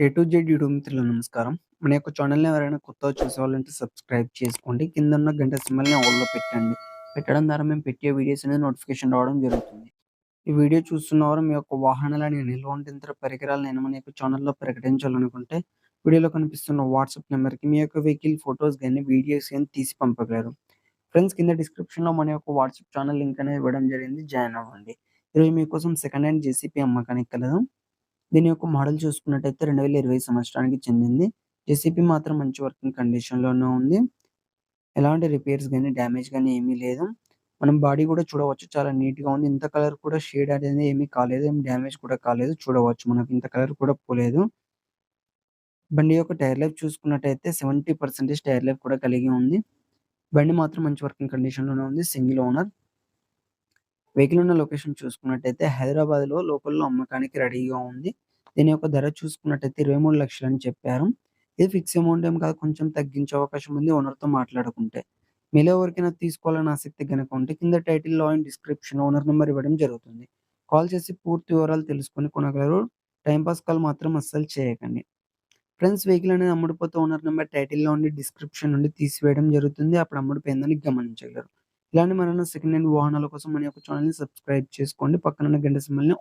A to Z YouTube మిత్రులు నమస్కారం. మన యొక్క ఛానల్‌ని ఎవరైనా కొత్తగా చూసేవాళ్ళంటే సబ్స్క్రైబ్ చేసుకోండి. కింద ఉన్న గంట సింబల్‌ని ఆల్‌లో పెట్టండి. పెట్టడం ద్వారా మేము పెట్టే వీడియోస్ అనేది నోటిఫికేషన్ రావడం జరుగుతుంది. ఈ వీడియో చూస్తున్నవారు మీ యొక్క వాహనాలని నిల్వ ఉంచిన పరికరాలను మన యొక్క ఛానల్‌లో ప్రకటించాలనుకుంటే వీడియోలో కనిపిస్తున్న వాట్సాప్ నెంబర్‌కి మీ యొక్క వెహికల్ ఫోటోస్ కానీ వీడియోస్ కానీ తీసి పంపగలరు. ఫ్రెండ్స్ కింద డిస్క్రిప్షన్‌లో మన యొక్క వాట్సాప్ ఛానల్ లింక్ అనేది ఇవ్వడం జరిగింది. జాయిన్ అవ్వండి. ఈరోజు మీకోసం సెకండ్ హ్యాండ్ జేసీపీ అమ్మకానికి కలదు. దీని యొక్క మోడల్ చూసుకున్నట్టయితే 2020 సంవత్సరానికి చెందింది. జెసిపి మాత్రం మంచి వర్కింగ్ కండిషన్‌లోనే ఉంది. ఎలాంటి రిపేర్స్ కానీ డ్యామేజ్ కానీ ఏమీ లేదు. మనం బాడీ కూడా చూడవచ్చు చాలా నీట్‌గా ఉంది. ఇంత కలర్ కూడా షేడ్ అనేది ఏమీ కాలేదు. ఏం డ్యామేజ్ కూడా కాలేదు. చూడవచ్చు మనకి ఇంత కలర్ కూడా పోలేదు. బండి యొక్క టైర్ లైఫ్ చూసుకున్నట్టయితే 70% టైర్ లైఫ్ కూడా కలిగి ఉంది. బండి మాత్రం మంచి వర్కింగ్ కండిషన్‌లోనే ఉంది. Single owner. వెహికల్ ఉన్న లొకేషన్ చూసుకున్నట్టయితే హైదరాబాద్‌లో లోకల్‌లో అమ్మకానికి రెడీగా ఉంది. దీని యొక్క ధర చూసుకున్నట్టయితే 23,00,000 అని చెప్పారు. ఇది ఫిక్స్ అమౌంట్ ఏం కాదు. కొంచెం తగ్గించే అవకాశం ఉంది ఓనర్‌తో మాట్లాడుకుంటే. మీలో ఎవరికైనా తీసుకోవాలని ఆసక్తి కనుక ఉంటే కింద టైటిల్‌లో అండ్ డిస్క్రిప్షన్‌లో ఓనర్ నెంబర్ ఇవ్వడం జరుగుతుంది. కాల్ చేసి పూర్తి వివరాలు తెలుసుకొని కొనగలరు. టైంపాస్ కాల్ మాత్రం అస్సలు చేయకండి. ఫ్రెండ్స్ వెహికల్ అనేది అమ్ముడుపోతే ఓనర్ నెంబర్ టైటిల్‌లో ఉండి డిస్క్రిప్షన్ నుండి తీసివేయడం జరుగుతుంది. అప్పుడు అమ్ముడుపోయిందని గమనించగలరు. ఇలాంటి మరెన్నో సెకండ్ హ్యాండ్ వాహనాల కోసం మన యొక్క ఛానల్‌ని సబ్స్క్రైబ్ చేసుకోండి. పక్కన గంట సింబల్‌ని